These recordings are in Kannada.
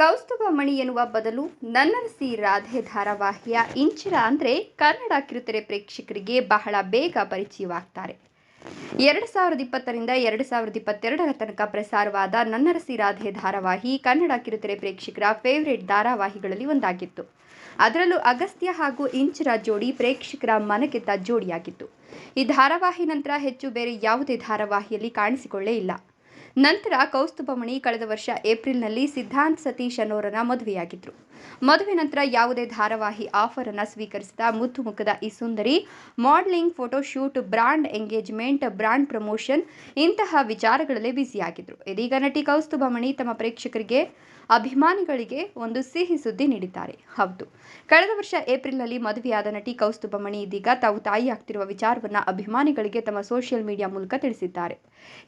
ಕೌಸ್ತುಭ ಮಣಿ ಎನ್ನುವ ಬದಲು ನನ್ನರಸಿ ರಾಧೆ ಧಾರಾವಾಹಿಯ ಇಂಚಿರ ಅಂದರೆ ಕನ್ನಡ ಕಿರುತೆರೆ ಪ್ರೇಕ್ಷಕರಿಗೆ ಬಹಳ ಬೇಗ ಪರಿಚಯವಾಗ್ತಾರೆ. ಎರಡು ಸಾವಿರದ ಇಪ್ಪತ್ತರಿಂದ ಎರಡು ಸಾವಿರದ ಇಪ್ಪತ್ತೆರಡರ ತನಕ ಪ್ರಸಾರವಾದ ನನ್ನರಸಿ ರಾಧೆ ಧಾರಾವಾಹಿ ಕನ್ನಡ ಕಿರುತೆರೆ ಪ್ರೇಕ್ಷಕರ ಫೇವರೇಟ್ ಧಾರಾವಾಹಿಗಳಲ್ಲಿ ಒಂದಾಗಿತ್ತು. ಅದರಲ್ಲೂ ಅಗಸ್ತ್ಯ ಹಾಗೂ ಇಂಚರ ಜೋಡಿ ಪ್ರೇಕ್ಷಕರ ಮನಗೆದ್ದ ಜೋಡಿಯಾಗಿತ್ತು. ಈ ಧಾರಾವಾಹಿ ನಂತರ ಹೆಚ್ಚು ಬೇರೆ ಯಾವುದೇ ಧಾರಾವಾಹಿಯಲ್ಲಿ ಕಾಣಿಸಿಕೊಳ್ಳೇ ಇಲ್ಲ. ನಂತರ ಕೌಸ್ತುಭಮಣಿ ಕಳೆದ ವರ್ಷ ಏಪ್ರಿಲ್ನಲ್ಲಿ ಸಿದ್ಧಾಂತ್ ಸತೀಶ್ ಅನ್ನೋರನ್ನ ಮದುವೆಯಾಗಿದ್ರು. ಮದುವೆ ನಂತರ ಯಾವುದೇ ಧಾರಾವಾಹಿ ಆಫರ್ ಅನ್ನ ಸ್ವೀಕರಿಸಿದ ಮುದ್ದು ಮುಖದ ಈ ಸುಂದರಿ, modelling, photoshoot brand engagement brand promotion ಇಂತಹ ವಿಚಾರಗಳಲ್ಲೇ ಬ್ಯುಸಿಯಾಗಿದ್ರು. ಇದೀಗ ನಟಿ ಕೌಸ್ತುಭಮಣಿ ತಮ್ಮ ಪ್ರೇಕ್ಷಕರಿಗೆ, ಅಭಿಮಾನಿಗಳಿಗೆ ಒಂದು ಸಿಹಿ ಸುದ್ದಿ ನೀಡಿದ್ದಾರೆ. ಹೌದು. ಕಳೆದ ವರ್ಷ ಏಪ್ರಿಲ್ನಲ್ಲಿ ಮದುವೆಯಾದ ನಟಿ ಕೌಸ್ತುಭಮಣಿ ಇದೀಗ ತಾವು ತಾಯಿಯಾಗ್ತಿರುವ ವಿಚಾರವನ್ನ ಅಭಿಮಾನಿಗಳಿಗೆ ತಮ್ಮ ಸೋಷಿಯಲ್ ಮೀಡಿಯಾ ಮೂಲಕ ತಿಳಿಸಿದ್ದಾರೆ.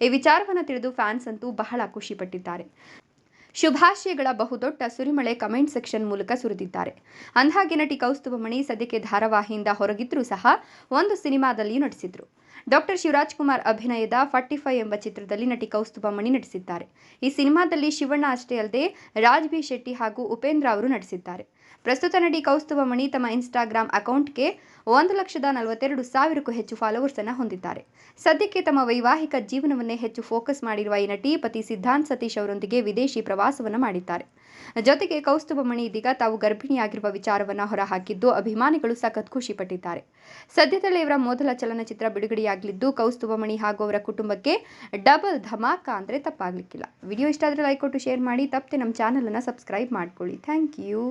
ಈ ವಿಚಾರವನ್ನು ತಿಳಿದು ಫ್ಯಾನ್ಸ್ ಅಂತೂ ಬಹಳ ಖುಷಿಪಟ್ಟಿದ್ದಾರೆ ಶುಭಾಶಯಗಳ ಬಹುದೊಡ್ಡ ಸುರಿಮಳೆ ಕಮೆಂಟ್ ಸೆಕ್ಷನ್ ಮೂಲಕ ಸುರಿದಿದ್ದಾರೆ. ಅಂದ್ಹಾಗೆ ನಟಿ ಕೌಸ್ತುಭಮಣಿ ಸದ್ಯಕ್ಕೆ ಧಾರಾವಾಹಿಯಿಂದ ಹೊರಗಿದ್ರೂ ಸಹ ಒಂದು ಸಿನಿಮಾದಲ್ಲಿಯೂ ನಟಿಸಿದ್ರು. ಡಾಕ್ಟರ್ ಶಿವರಾಜ್ ಕುಮಾರ್ ಅಭಿನಯದ ಫಾರ್ಟಿ ಫೈವ್ ಎಂಬ ಚಿತ್ರದಲ್ಲಿ ನಟಿ ಕೌಸ್ತುಭಮಣಿ ನಟಿಸಿದ್ದಾರೆ. ಈ ಸಿನಿಮಾದಲ್ಲಿ ಶಿವಣ್ಣ ಅಷ್ಟೇ ಅಲ್ಲದೆ ರಾಜ್ ಬಿ ಶೆಟ್ಟಿ ಹಾಗೂ ಉಪೇಂದ್ರ ಅವರು ನಟಿಸಿದ್ದಾರೆ. ಪ್ರಸ್ತುತ ನಟಿ ಕೌಸ್ತುಭಮಣಿ ತಮ್ಮ ಇನ್ಸ್ಟಾಗ್ರಾಮ್ ಅಕೌಂಟ್ಗೆ ಒಂದು ಲಕ್ಷದ ನಲವತ್ತೆರಡು ಸಾವಿರಕ್ಕೂ ಹೆಚ್ಚು ಫಾಲೋವರ್ಸ್ ಅನ್ನು ಹೊಂದಿದ್ದಾರೆ. ಸದ್ಯಕ್ಕೆ ತಮ್ಮ ವೈವಾಹಿಕ ಜೀವನವನ್ನೇ ಹೆಚ್ಚು ಫೋಕಸ್ ಮಾಡಿರುವ ಈ ನಟಿ ಪತಿ ಸಿದ್ಧಾಂತ್ ಸತೀಶ್ ಅವರೊಂದಿಗೆ ವಿದೇಶಿ ಪ್ರವಾಸವನ್ನು ಮಾಡಿದ್ದಾರೆ. ಜೊತೆಗೆ ಕೌಸ್ತುಭ ಮಣಿ ಇದೀಗ ತಾವು ಗರ್ಭಿಣಿಯಾಗಿರುವ ವಿಚಾರವನ್ನು ಹೊರಹಾಕಿದ್ದು ಅಭಿಮಾನಿಗಳು ಸಖತ್ ಖುಷಿಪಟ್ಟಿದ್ದಾರೆ. ಸದ್ಯದಲ್ಲೇ ಇವರ ಮೊದಲ ಚಲನಚಿತ್ರ ಬಿಡುಗಡೆಯಾಗಲಿದ್ದು ಕೌಸ್ತುಭಮಣಿ ಹಾಗೂ ಅವರ ಕುಟುಂಬಕ್ಕೆ ಡಬಲ್ ಧಮಾಕ ಅಂದರೆ ತಪ್ಪಾಗಲಿಕ್ಕಿಲ್ಲ. ವಿಡಿಯೋ ಇಷ್ಟ ಆದರೆ ಲೈಕ್ ಕೊಟ್ಟು ಶೇರ್ ಮಾಡಿ. ತಪ್ಪದೆ ನಮ್ಮ ಚಾನಲನ್ನು ಸಬ್ಸ್ಕ್ರೈಬ್ ಮಾಡ್ಕೊಳ್ಳಿ. Thank you.